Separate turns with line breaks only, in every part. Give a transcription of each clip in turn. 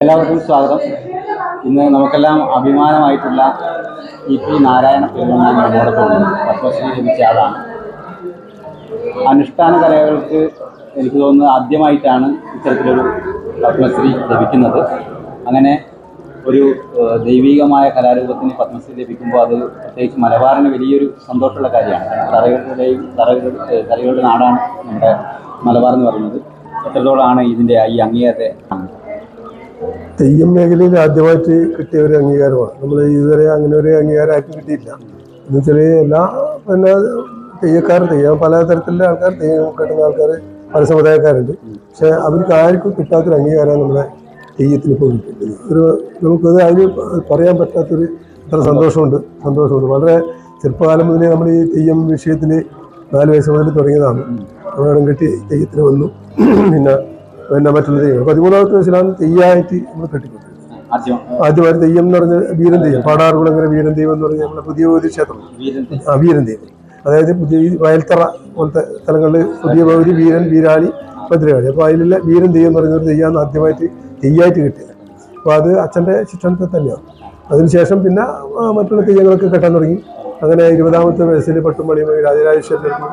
എല്ലാവർക്കും സ്വാഗതം. ഇന്ന് നമുക്കെല്ലാം അഭിമാനമായിട്ടുള്ള ഇ പി നാരായണ പെരുമാൻ നമ്മോടൊപ്പം പത്മശ്രീ ലഭിച്ച ആളാണ് അനുഷ്ഠാന കലകൾക്ക് എനിക്ക് തോന്നുന്നത് ആദ്യമായിട്ടാണ് ഇത്തരത്തിലൊരു പത്മശ്രീ ലഭിക്കുന്നത്. അങ്ങനെ ഒരു ദൈവികമായ കലാരൂപത്തിന് പത്മശ്രീ ലഭിക്കുമ്പോൾ അത് പ്രത്യേകിച്ച് മലബാറിന് വലിയൊരു സന്തോഷമുള്ള കാര്യമാണ്. തറകളുടെയും തറകളുടെ തറകളുടെ നാടാണ് നമ്മുടെ മലബാർ എന്ന് പറയുന്നത്. എത്രത്തോളമാണ് ഇതിന്റെ ഈ അംഗീകാരത്തെ
തെയ്യം മേഖലയിൽ ആദ്യമായിട്ട് കിട്ടിയ ഒരു അംഗീകാരമാണ്. നമ്മൾ ഇതുവരെ അങ്ങനെ ഒരു അംഗീകാരമായിട്ട് കിട്ടിയില്ല എന്ന് വെച്ചാൽ എല്ലാ പിന്നെ തെയ്യക്കാർ തെയ്യം പലതരത്തിലുള്ള ആൾക്കാർ തെയ്യം കെട്ടുന്ന ആൾക്കാർ പല സമുദായക്കാരുണ്ട്. പക്ഷേ അവർക്ക് ആർക്കും കിട്ടാത്തൊരു അംഗീകാരമാണ് നമ്മുടെ തെയ്യത്തിന് ഇപ്പോൾ കിട്ടുന്നത് ഒരു നമുക്കത് അതിന് പറയാൻ പറ്റാത്തൊരു അത്ര സന്തോഷമുണ്ട്. സന്തോഷമുണ്ട്. വളരെ ചെറുപ്പകാലം മുതലേ നമ്മൾ ഈ തെയ്യം വിഷയത്തിൽ നാല് വയസ്സ് മുതൽ തുടങ്ങിയതാണ്. അപകടം കിട്ടി തെയ്യത്തിന് വന്നു. പിന്നെ പിന്നെ മറ്റുള്ള തെയ്യം പതിമൂന്നാമത്തെ വയസ്സിലാണ് തെയ്യായിട്ട് നമ്മൾ കെട്ടിക്കൊണ്ടത്
ആദ്യം
ആദ്യമായിട്ട് തെയ്യം എന്ന് പറഞ്ഞ വീരൻ തെയ്യം പാടാറുകുളങ്ങര വീരൻ ദൈവം എന്ന് പറഞ്ഞ നമ്മുടെ പുതിയ ഒരു ക്ഷേത്രം.
വീരൻ
ആ വീരൻ തെയ്യം അതായത് പുതിയ വയൽത്തറ പോലത്തെ സ്ഥലങ്ങളിൽ പുതിയ ഒരു വീരൻ വീരാളി ഭദ്രകാളി. അപ്പോൾ അതിലുള്ള വീരൻ തെയ്യം എന്ന് പറയുന്ന ഒരു തെയ്യമാണ് ആദ്യമായിട്ട് തെയ്യായിട്ട് കിട്ടിയത്. അപ്പോൾ അത് അച്ഛന്റെ ശിക്ഷണത്തിൽ തന്നെയാണ്. അതിനുശേഷം പിന്നെ മറ്റുള്ള തെയ്യങ്ങളൊക്കെ കെട്ടാൻ തുടങ്ങി. അങ്ങനെ ഇരുപതാമത്തെ വയസ്സിൽ പട്ടുംപള്ളിയും രാജരാജേശ്വരനും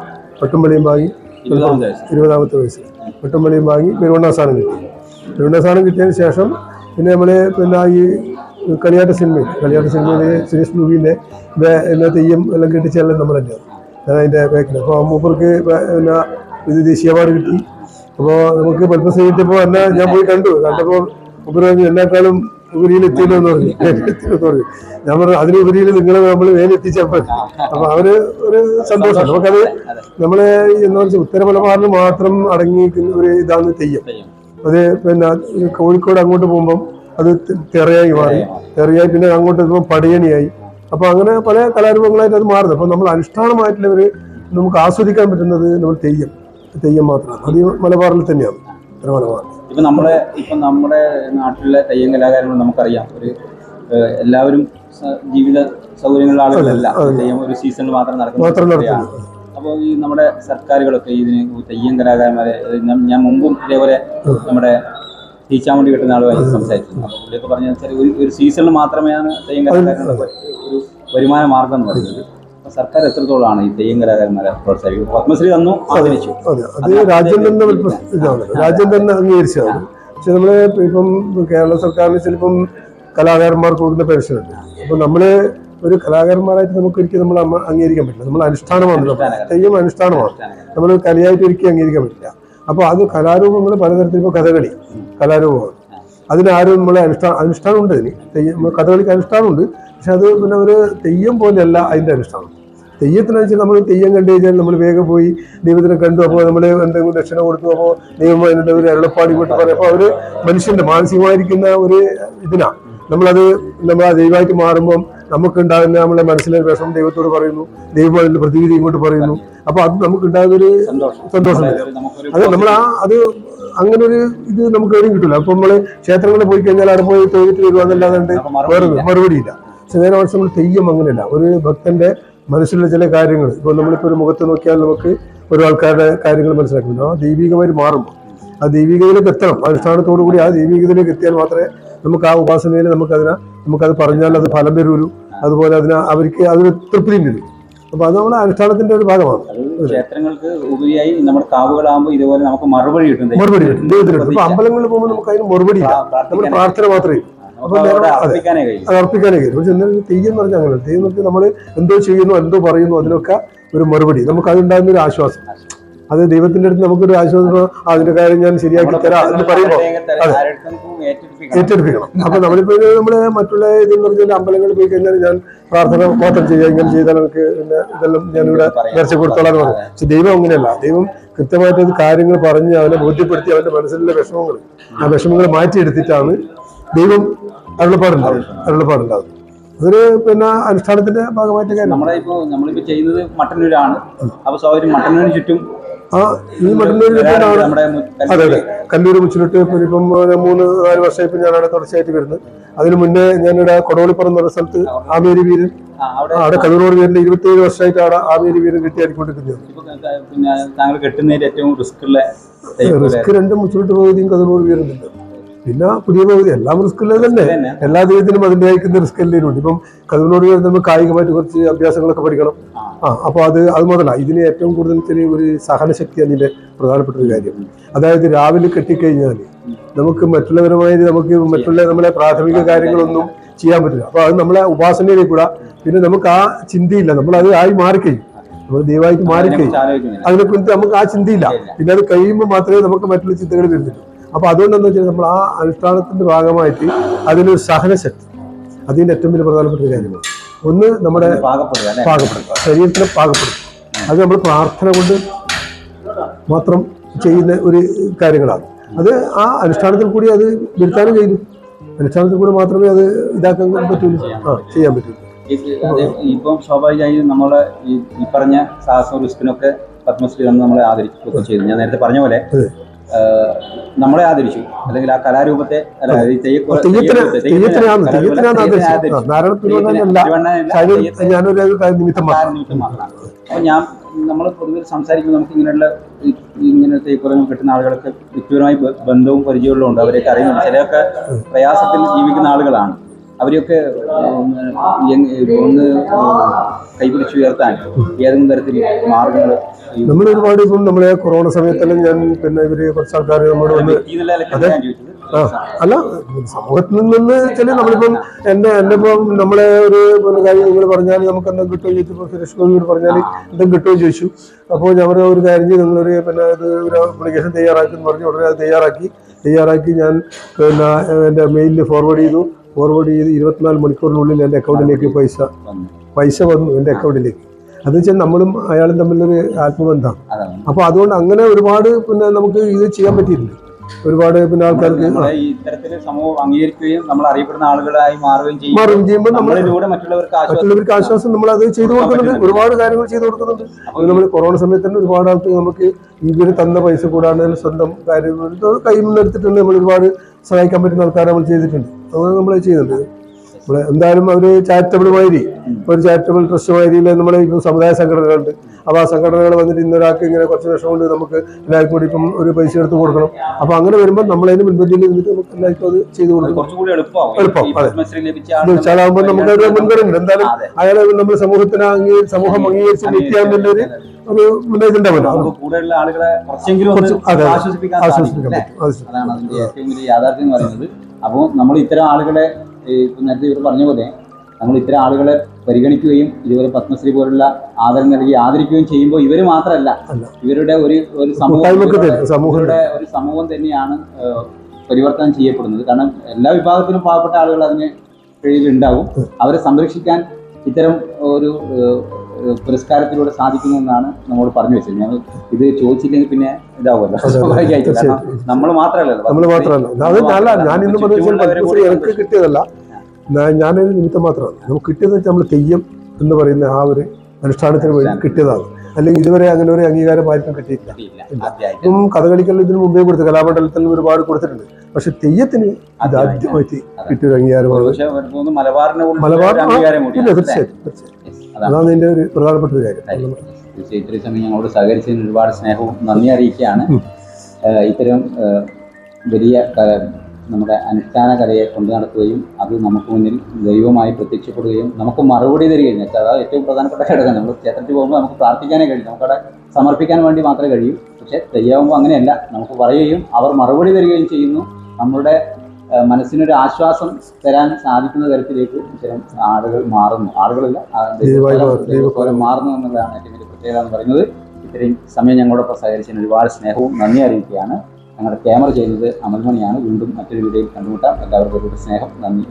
പട്ടുംപള്ളിയും വാങ്ങി
ഇരുപതാമത്തെ വയസ്സ്
ഇരുപതാമത്തെ വയസ്സിൽ. പട്ടുംപള്ളിയും വാങ്ങി പെരുവണ്ണാസാനം കിട്ടി. പെരുവണ്ണാസാനം കിട്ടിയതിന് ശേഷം പിന്നെ നമ്മൾ പിന്നെ ഈ കളിയാട്ട സിനിമയിൽ കളിയാട്ട സിനിമയിൽ സുരേഷ് ഗോപിന്റെ എല്ലാ തെയ്യം എല്ലാം കിട്ടിച്ചെല്ലാം നമ്മൾ തന്നെയാണ് ഞാൻ അതിന്റെ ബാക്കിൽ അപ്പോൾ മൂപ്പർക്ക് പിന്നെ ഇത് ദേശീയ അവാർഡ് കിട്ടി. അപ്പോൾ നമുക്ക് പത്മശ്രീ കിട്ടിയപ്പോൾ എന്നെ ഞാൻ പോയി കണ്ടു. കണ്ടപ്പോൾ മൂപ്പർ എന്നെക്കാളും എന്ന് പറഞ്ഞു. പറഞ്ഞു. ഞാൻ പറഞ്ഞു അതിനുപരിയിൽ നിങ്ങളെ നമ്മൾ വേലെത്തിച്ചാൽ എത്തിച്ചപ്പോൾ അപ്പോൾ അവർ ഒരു സന്തോഷം. നമുക്കത് നമ്മളെ എന്ന് വെച്ചാൽ ഉത്തര മലബാറിന് മാത്രം അടങ്ങിയിരിക്കുന്ന ഒരു ഇതാണ് തെയ്യം. അത് പിന്നെ കോഴിക്കോട് അങ്ങോട്ട് പോകുമ്പം അത് തെറയായി മാറി. തെറയായി പിന്നെ അങ്ങോട്ട് എത്തുമ്പോൾ പടയണിയായി. അപ്പൊ അങ്ങനെ പല കലാരൂപങ്ങളായിട്ട് അത് മാറുന്നത് അപ്പൊ നമ്മൾ അനുഷ്ഠാനമായിട്ടുള്ളവർ നമുക്ക് ആസ്വദിക്കാൻ പറ്റുന്നത് നമ്മൾ തെയ്യം തെയ്യം മാത്രമാണ്. അത് മലബാറിൽ തന്നെയാണ്. ഉത്തര മലബാർ
ഇപ്പൊ നമ്മുടെ ഇപ്പൊ നമ്മുടെ നാട്ടിലെ തെയ്യം കലാകാരങ്ങൾ നമുക്കറിയാം. ഒരു എല്ലാവരും ജീവിത സൗകര്യങ്ങളുള്ള ആളുകളല്ല. തെയ്യം ഒരു സീസണിൽ മാത്രം നടക്കുന്ന അപ്പോൾ ഈ നമ്മുടെ സർക്കാരുകളൊക്കെ ഇതിന് തെയ്യം കലാകാരന്മാരെ ഞാൻ- മുമ്പും ഇതേപോലെ നമ്മുടെ തീച്ചാമുണ്ടി കിട്ടുന്ന ആളുമായി സംസാരിച്ചു. അപ്പോൾ പുള്ളിയൊക്കെ പറഞ്ഞു വെച്ചാൽ ഒരു ഒരു സീസണിൽ മാത്രമേ തെയ്യം കലാകാരന്മാരുടെ ഒരു വരുമാന മാർഗം എന്ന് പറയുന്നത്. സർക്കാർ എത്രത്തോളമാണ് ഈ തെയ്യം കലാകാരന്മാരെ പ്രോത്സാഹിപ്പിക്കുന്നത്? പത്മശ്രീ തന്നു ആദരിച്ചു.
അത്. രാജ്യം തന്നെ ഇതാണ് രാജ്യം തന്നെ അംഗീകരിച്ചതാണ്. പക്ഷെ നമ്മൾ ഇപ്പം കേരള സർക്കാരിന് ചിലപ്പം കലാകാരന്മാർക്ക് കൊടുക്കുന്ന പെൻഷൻ ഉണ്ട് അപ്പൊ നമ്മൾ ഒരു കലാകാരന്മാരായിട്ട് നമുക്ക് ഒരിക്കലും നമ്മൾ അംഗീകരിക്കാൻ പറ്റില്ല. നമ്മൾ അനുഷ്ഠാനമാണ്. തെയ്യം അനുഷ്ഠാനമാണ്. നമ്മൾ കലയായിട്ട് ഒരിക്കലും അംഗീകരിക്കാൻ പറ്റില്ല. അപ്പോൾ അത് കലാരൂപങ്ങൾ പലതരത്തിൽ ഇപ്പോൾ കഥകളി കലാരൂപമാണ്. അതിനാരും നമ്മളെ അനുഷ്ഠാനം അനുഷ്ഠാനമുണ്ട് അതിന്. തെയ്യം കഥകളിക്ക് അനുഷ്ഠാനമുണ്ട്. പക്ഷെ അത് പിന്നെ ഒരു തെയ്യം പോലെയല്ല അതിന്റെ അനുഷ്ഠാനം. തെയ്യത്തിനനുസരിച്ച് നമ്മൾ തെയ്യം കണ്ടു കഴിഞ്ഞാൽ നമ്മൾ വേഗം പോയി ദൈവത്തിനെ കണ്ടു. അപ്പോൾ നമ്മൾ എന്തെങ്കിലും ദക്ഷിണ കൊടുത്തു. അപ്പോൾ ദൈവം അതിന്റെ ഒരു അരുളപ്പാടി വിട്ട് പറയും. അപ്പോൾ അവർ മനുഷ്യന്റെ മാനസികമായിരിക്കുന്ന ഒരു ഇതിനാണ് നമ്മളത് നമ്മൾ ആ ദൈവമായിട്ട് മാറുമ്പം നമുക്കുണ്ടാകുന്ന നമ്മുടെ മനസ്സിലെ വിഷമം ദൈവത്തോട് പറയുന്നു. ദൈവം അതിന്റെ പ്രതിവിധി ഇങ്ങോട്ട് പറയുന്നു. അപ്പോൾ അത് നമുക്കുണ്ടാകുന്ന ഒരു
സന്തോഷം. നമ്മളെ
അത് നമ്മൾ ആ അത് അങ്ങനെ ഒരു ഇത് നമുക്ക് എവിടെയും കിട്ടില്ല അപ്പോൾ നമ്മൾ ക്ഷേത്രങ്ങളിൽ പോയി കഴിഞ്ഞാൽ അവിടെ പോയി തെയ്യത്തിൽ വരുവാന്നല്ലാതെ വേറെ മറുപടിയില്ല പക്ഷെ നേരെ നമ്മൾ തെയ്യം അങ്ങനെയല്ല. ഒരു ഭക്തന്റെ മനസ്സിലുള്ള ചില കാര്യങ്ങൾ. ഇപ്പൊ നമ്മളിപ്പോ ഒരു മുഖത്ത് നോക്കിയാൽ നമുക്ക് ഒരു ആൾക്കാരുടെ കാര്യങ്ങൾ മനസ്സിലാക്കുന്നു ആ ദൈവികമായി മാറുമ്പോൾ ആ ദൈവികതയിലേക്ക് എത്തണം. അനുഷ്ഠാനത്തോടു കൂടി ആ ദൈവികതയിലേക്ക് എത്തിയാൽ മാത്രമേ നമുക്ക് ആ ഉപാസനയിൽ നമുക്കതിനെ നമുക്കത് പറഞ്ഞാൽ അത് ഫലം വരൂലൂ അതുപോലെ അതിന് അവർക്ക് അതൊരു തൃപ്തിയും വരും അപ്പൊ അത് നമ്മുടെ അനുഷ്ഠാനത്തിന്റെ ഒരു ഭാഗമാണ്.
ക്ഷേത്രങ്ങൾക്ക് ഉപരിയായി നമ്മുടെ കാവുകളാകുമ്പോൾ ഇതുപോലെ നമുക്ക് മറുപടി കിട്ടും.
മറുപടി കിട്ടും. അമ്പലങ്ങളിൽ പോകുമ്പോൾ നമുക്ക് അതിന് മറുപടി ഇല്ല. നമ്മൾ പ്രാർത്ഥന മാത്രമേ
അർപ്പിക്കാനേ കഴിയും.
പക്ഷെ എന്നാലും തെയ്യം പറഞ്ഞാൽ അങ്ങനെ തെയ്യം പറഞ്ഞാൽ നമ്മൾ എന്തോ ചെയ്യുന്നു എന്തോ പറയുന്നു അതിനൊക്കെ ഒരു മറുപടി. നമുക്ക് അതുണ്ടാകുന്ന ഒരു ആശ്വാസം. അത് ദൈവത്തിന്റെ അടുത്ത് നമുക്കൊരു ആശ്വാസം അതിന്റെ കാര്യം ഞാൻ ശരിയാക്കി തരാം എന്ന് പറയുമ്പോൾ
ഏറ്റെടുപ്പിക്കണം.
അപ്പൊ നമ്മളിപ്പോ നമ്മൾ നമ്മുടെ മറ്റുള്ള ഇതെന്ന് പറഞ്ഞാൽ അമ്പലങ്ങളിൽ പോയി കഴിഞ്ഞാൽ ഞാൻ പ്രാർത്ഥന മാത്രം ചെയ്യുക ഇങ്ങനെ ചെയ്താൽ നമുക്ക് ഇതെല്ലാം ഞാനിവിടെ നേർച്ച കൊടുത്തോളാം എന്ന് പറയും. പക്ഷെ ദൈവം അങ്ങനെയല്ല. ദൈവം കൃത്യമായിട്ട് കാര്യങ്ങൾ പറഞ്ഞ് അവനെ ബോധ്യപ്പെടുത്തി അവന്റെ മനസ്സിലുള്ള വിഷമങ്ങൾ ആ വിഷമങ്ങൾ മാറ്റിയെടുത്തിട്ടാണ് ദൈവം അരുളപ്പാടുണ്ടാവും. അരുളപ്പാടുണ്ടാവും. അതൊരു പിന്നെ അനുഷ്ഠാനത്തിന്റെ ഭാഗമായിട്ട്
നമ്മുടെ ഇപ്പോ നമ്മളിപ്പോ ചെയ്യുന്നത് മട്ടന്നൂരാണ്. അപ്പൊ സൗകര്യം മട്ടന്നൂരിന് ചുറ്റും
ആ ഈ മട്ടന്നൂരിൽ ഇപ്പോഴാണ്
നമ്മുടെ മു-
അതെ അതെ. കല്ലൂർ മുച്ചിലിട്ട് ഇപ്പം മൂന്ന് നാല് വർഷമായി ഇപ്പം ഞാനവിടെ തുടർച്ചയായിട്ട് വരുന്നത്. അതിന് മുന്നേ ഞാനിവിടെ കൊടവളിപ്പുറം എന്ന സ്ഥലത്ത് ആമേരി വീരൻ
അവിടെ
കല്ലൂരോട് വീരന്റെ ഇരുപത്തിയേഴ് വർഷമായിട്ട് അവിടെ ആമേരി വീരൻ കെട്ടിയാടിക്കൊണ്ടിരിക്കുന്നത്
പിന്നെ താങ്കൾ കെട്ടുന്നതിൽ ഏറ്റവും റിസ്ക് ഉള്ള
റിസ്ക് രണ്ടും മുച്ചിലിട്ട് പോകുകയും കല്ലൂർ വീരനുണ്ട്. പിന്നെ പുതിയ പകുതി. എല്ലാം റിസ്ക് തന്നെ. എല്ലാ ദൈവത്തിനും അതിന്റെ അയക്കുന്ന റിസ്ക് എല്ലാം ഉണ്ട് ഇപ്പം കഥകളോട് നമ്മൾ കായികമായിട്ട് കുറച്ച് അഭ്യാസങ്ങളൊക്കെ പഠിക്കണം.
ആ.
അപ്പോൾ അത് അത് മുതലാണ് ഇതിന് ഏറ്റവും കൂടുതൽ ചെറിയ ഒരു സഹനശക്തി അതിന്റെ പ്രധാനപ്പെട്ട ഒരു കാര്യം. അതായത് രാവിലെ കെട്ടിക്കഴിഞ്ഞാൽ നമുക്ക് മറ്റുള്ളവരുമായി നമുക്ക് മറ്റുള്ള നമ്മളെ പ്രാഥമിക കാര്യങ്ങളൊന്നും ചെയ്യാൻ പറ്റില്ല. അപ്പോൾ അത് നമ്മളെ ഉപാസനയിലേക്ക് കൂടെ. പിന്നെ നമുക്ക് ആ ചിന്തയില്ല. നമ്മൾ അത് ആയി മാറിക്കഴിയും. നമ്മൾ ദൈവമായിട്ട് മാറിക്കഴിയും.
അതിനെ കുറിച്ച്
അതിനെക്കുറിച്ച് നമുക്ക് ആ ചിന്തയില്ല. പിന്നെ അത് കഴിയുമ്പോൾ മാത്രമേ നമുക്ക് മറ്റുള്ള ചിന്തകൾ വരുന്നുള്ളൂ. അപ്പൊ അതുകൊണ്ടെന്ന് വെച്ചാൽ നമ്മൾ ആ അനുഷ്ഠാനത്തിന്റെ ഭാഗമായിട്ട് അതിനൊരു സഹനശക്തി. അതിന്റെ ഏറ്റവും വലിയ പ്രധാനപ്പെട്ട ഒരു കാര്യമാണ്. ഒന്ന് നമ്മുടെ
പാകപ്പെടുക
പാകപ്പെടും ശരീരത്തിനെ പാകപ്പെടും അത് നമ്മൾ പ്രാർത്ഥന കൊണ്ട് മാത്രം ചെയ്യുന്ന ഒരു കാര്യങ്ങളാണ്. അത് ആ അനുഷ്ഠാനത്തിൽ കൂടി അത് വരുത്താനും കഴിയും അനുഷ്ഠാനത്തിൽ കൂടി മാത്രമേ അത് ഇതാക്കാൻ പറ്റുള്ളൂ. ആ ചെയ്യാൻ പറ്റുള്ളൂ.
ഇപ്പം സ്വാഭാവികമായും നമ്മളെ ഈ പറഞ്ഞ സാഹസ റിസ്കിനൊക്കെ പത്മശ്രീ വന്ന് നമ്മളെ ആദരിക്കുകയൊക്കെ ചെയ്തു. ഞാൻ നേരത്തെ പറഞ്ഞ പോലെ നമ്മളെ ആദരിച്ചു. അല്ലെങ്കിൽ ആ കലാരൂപത്തെ അപ്പൊ ഞാൻ നമ്മൾ പൊതുവെ സംസാരിക്കുമ്പോൾ നമുക്ക് ഇങ്ങനെയുള്ള ഇങ്ങനെ തേക്കുറങ്ങൾ കിട്ടുന്ന ആളുകളൊക്കെ വ്യക്തിപരമായി ബന്ധവും പരിചയമുള്ളതുകൊണ്ട് അവരെയൊക്കെ അറിയുന്നുണ്ട്. ചിലരൊക്കെ പ്രയാസത്തിൽ ജീവിക്കുന്ന ആളുകളാണ്. അവരെയൊക്കെ ഒന്ന് കൈപിടിച്ചുയർത്താൻ ഏതെങ്കിലും തരത്തിൽ മാർഗങ്ങൾ
നമ്മൾ ഒരുപാട് ഇപ്പം നമ്മളെ കൊറോണ സമയത്തെല്ലാം ഞാൻ പിന്നെ ഇവർ കുറച്ച് ആൾക്കാർ നമ്മുടെ വന്ന് ആ അല്ല സമൂഹത്തിൽ നിന്ന് വെച്ചാൽ നമ്മളിപ്പം എന്നെ എന്നെ ഇപ്പം നമ്മളെ ഒരു കാര്യം നിങ്ങൾ പറഞ്ഞാൽ നമുക്ക് എന്തെങ്കിലും കിട്ടുമോ ചോദിച്ചപ്പോൾ സുരേഷ് ഗോപി പറഞ്ഞാൽ എന്തെങ്കിലും കിട്ടുമോ ചോദിച്ചു. അപ്പോൾ ഞാൻ പറഞ്ഞ ഒരു കാര്യം ചെയ്ത്. നിങ്ങളൊരു പിന്നെ ഇത് ഒരു അപ്ലിക്കേഷൻ തയ്യാറാക്കി എന്ന് പറഞ്ഞു. ഉടനെ അത് തയ്യാറാക്കി. തയ്യാറാക്കി ഞാൻ പിന്നെ എന്റെ മെയിലിൽ ഫോർവേഡ് ചെയ്തു. ഫോർവേഡ് ചെയ്ത് ഇരുപത്തിനാല് മണിക്കൂറിനുള്ളിൽ എന്റെ അക്കൗണ്ടിലേക്ക് പൈസ പൈസ വന്നു എന്റെ അക്കൗണ്ടിലേക്ക് അത് വെച്ചാൽ നമ്മളും അയാളും തമ്മിലൊരു ആത്മബന്ധമാണ്.
അപ്പൊ
അപ്പോൾ അതുകൊണ്ട് അങ്ങനെ ഒരുപാട് പിന്നെ നമുക്ക് ഇത് ചെയ്യാൻ പറ്റിയിട്ടുണ്ട്. ഒരുപാട് പിന്നെ ആൾക്കാർക്ക്
സമൂഹം അംഗീകരിക്കുകയും നമ്മൾ അറിയപ്പെടുന്ന ആളുകളായി മാറുകയും ചെയ്യും.
മാറുകയും ചെയ്യുമ്പോൾ
നമ്മളിലൂടെ മറ്റുള്ളവർക്ക് ആശ്വാസം
മറ്റുള്ളവർക്ക് ആശ്വാസം നമ്മൾ അത് ചെയ്തു കൊടുക്കുന്നുണ്ട്. ഒരുപാട് കാര്യങ്ങൾ ചെയ്തു കൊടുക്കുന്നുണ്ട്. നമ്മൾ കൊറോണ സമയത്ത് തന്നെ ഒരുപാട് ആൾക്ക് നമുക്ക് ഇവർ തന്ന പൈസ കൂടാണ്ട് സ്വന്തം കാര്യങ്ങൾ കൈമെടുത്തിട്ടുണ്ട് നമ്മൾ ഒരുപാട് സഹായിക്കാൻ പറ്റുന്ന ആൾക്കാരെ നമ്മൾ ചെയ്തിട്ടുണ്ട്. അതുകൊണ്ട് നമ്മൾ ചെയ്യുന്നുണ്ട് നമ്മൾ എന്തായാലും അവർ ചാരിറ്റബിൾ മാതിരി ഒരു ചാരിറ്റബിൾ ട്രസ്റ്റ് മാതിരി നമ്മൾ ഇപ്പം സമുദായ സംഘടനകളുണ്ട്. അപ്പോൾ ആ സംഘടനകൾ വന്നിട്ട് ഇന്നൊരാൾക്ക് ഇങ്ങനെ കുറച്ച് ലക്ഷം കൊണ്ട് നമുക്ക് എല്ലാവർക്കും കൂടി ഇപ്പം ഒരു പൈസ എടുത്ത് കൊടുക്കണം. അപ്പോൾ അങ്ങനെ വരുമ്പോൾ നമ്മളതിന് മുൻപന്തിയിൽ നിന്നിട്ട് നമുക്ക് എല്ലാവർക്കും അത് ചെയ്തു
കൊടുക്കും
എളുപ്പം, അതെ. വെച്ചാലാകുമ്പോൾ നമുക്ക് ഒരു മുൻഗണന എന്തായാലും. അയാളെ നമ്മൾ സമൂഹത്തിന് അംഗീ- സമൂഹം അംഗീകരിച്ച തന്നെ ഒരു അപ്പൊ അതെ.
ആശ്വസിപ്പിക്കാൻ?
പറ്റും.
അപ്പോൾ നമ്മൾ ഇത്തരം ആളുകളെ ഇപ്പൊ നേരത്തെ ഇവർ പറഞ്ഞ പോലെ നമ്മൾ ഇത്തരം ആളുകളെ പരിഗണിക്കുകയും ഇതുപോലെ പത്മശ്രീ പോലുള്ള ആദരം നൽകി ആദരിക്കുകയും ചെയ്യുമ്പോൾ ഇവർ മാത്രമല്ല ഇവരുടെ ഒരു ഒരു സമൂഹം ഒരു സമൂഹം തന്നെയാണ് പരിവർത്തനം ചെയ്യപ്പെടുന്നത്. കാരണം എല്ലാ വിഭാഗത്തിലും പാവപ്പെട്ട ആളുകൾ അതിന് കീഴിലുണ്ടാവും. അവരെ സംരക്ഷിക്കാൻ ഇത്തരം ഒരു പുരസ്കാരത്തിലൂടെ സാധിക്കുന്നു എന്നാണ് നമ്മോട് പറഞ്ഞു വെച്ചത്. ഞങ്ങൾ ഇത് ചോദിച്ചില്ലെങ്കിൽ പിന്നെ ഇതാവുമല്ലോ. കാരണം നമ്മൾ മാത്രമല്ലല്ലോ.
നമ്മൾ മാത്രമല്ല. അത്
നമ്മൾ
അല്ല ഞാൻ ഇന്ന് പറഞ്ഞ എനിക്ക് കിട്ടിയതല്ല. ഞാൻ- ഞാനൊരു നിമിത്തം മാത്രമാണ് നമുക്ക് കിട്ടിയതെന്ന് വെച്ചാൽ നമ്മൾ തെയ്യം എന്ന് പറയുന്ന ആ ഒരു അനുഷ്ഠാനത്തിന് വേണ്ടി കിട്ടിയതാണ്. അല്ലെങ്കിൽ ഇതുവരെ അങ്ങനെ ഒരു അംഗീകാരം ആർക്കും കിട്ടിയിട്ടില്ല. കഥകളിക്കൽ ഇതിനു മുമ്പേ കൊടുത്തു കലാമണ്ഡലത്തിൽ ഒരുപാട് കൊടുത്തിട്ടുണ്ട്. പക്ഷെ തെയ്യത്തിന് അത്
ആദ്യമായിട്ട്.
കിട്ടിയൊരു അംഗീകാരമാണ്. മലബാർ ഇല്ല. തീർച്ചയായിട്ടും തീർച്ചയായിട്ടും.
അതാണ്.
എന്റെ ഇതിന്റെ ഒരു പ്രധാനപ്പെട്ട ഒരു കാര്യം
തീർച്ചയായും ഇത്രയും സമയം ഞങ്ങളോട് സഹകരിച്ചതിന് ഒരുപാട് സ്നേഹവും നന്ദി അറിയിക്കുകയാണ്. ഇത്തരം വലിയ നമ്മുടെ അനുഷ്ഠാന കലയെ കൊണ്ടു നടക്കുകയും അത് നമുക്ക് മുന്നിൽ ദൈവമായി പ്രത്യക്ഷപ്പെടുകയും നമുക്ക് മറുപടി തരികയും അതാണ് ഏറ്റവും പ്രധാനപ്പെട്ട ഘടകം. നമ്മൾ ക്ഷേത്രത്തിൽ പോകുമ്പോൾ നമുക്ക് പ്രാർത്ഥിക്കാനേ കഴിയും. നമുക്കവിടെ സമർപ്പിക്കാൻ വേണ്ടി മാത്രമേ കഴിയൂ. പക്ഷേ തെയ്യാവുമ്പോൾ അങ്ങനെയല്ല. നമുക്ക് പറയുകയും അവർ മറുപടി തരികയും ചെയ്യുന്നു. നമ്മുടെ മനസ്സിനൊരു ആശ്വാസം തരാൻ സാധിക്കുന്ന തരത്തിലേക്ക് ഇത്തരം ആളുകൾ മാറുന്നു. ആളുകളില്ല. മാറുന്നു എന്നുള്ളതാണ് ഏറ്റവും വലിയ പ്രത്യേകത എന്ന് പറയുന്നത്. ഇത്രയും സമയം ഞങ്ങളോടൊപ്പം സഹകരിച്ചതിന് ഒരുപാട് സ്നേഹവും നന്ദി അറിയിക്കുകയാണ്. ഞങ്ങളുടെ ക്യാമറ ചെയ്തത് അമൽമണിയാണ്. വീണ്ടും മറ്റൊരു വീഡിയോയിൽ കണ്ടുമുട്ടാം. എല്ലാവർക്കും ഒരുപാട് സ്നേഹം. നന്ദി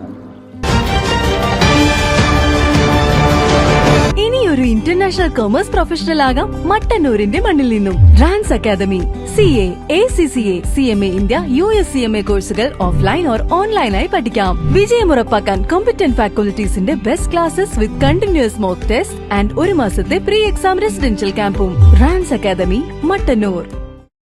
ഇനി ഒരു ഇന്റർനാഷണൽ കൊമേഴ്സ് പ്രൊഫഷണൽ ആകാം മട്ടന്നൂരിന്റെ മണ്ണിൽ നിന്നും. Rans academy C A A C C A C M A India U S C M A കോഴ്സുകൾ ഓഫ്ലൈൻ ഓർ ഓൺലൈനായി പഠിക്കാം. വിജയം ഉറപ്പാക്കാൻ competent ഫാക്കൽറ്റീസിന്റെ best classes with continuous mock test and ഒരു മാസത്തെ പ്രീ എക്സാം റെസിഡൻഷ്യൽ ക്യാമ്പും റാൻസ് അക്കാദമി മട്ടന്നൂർ.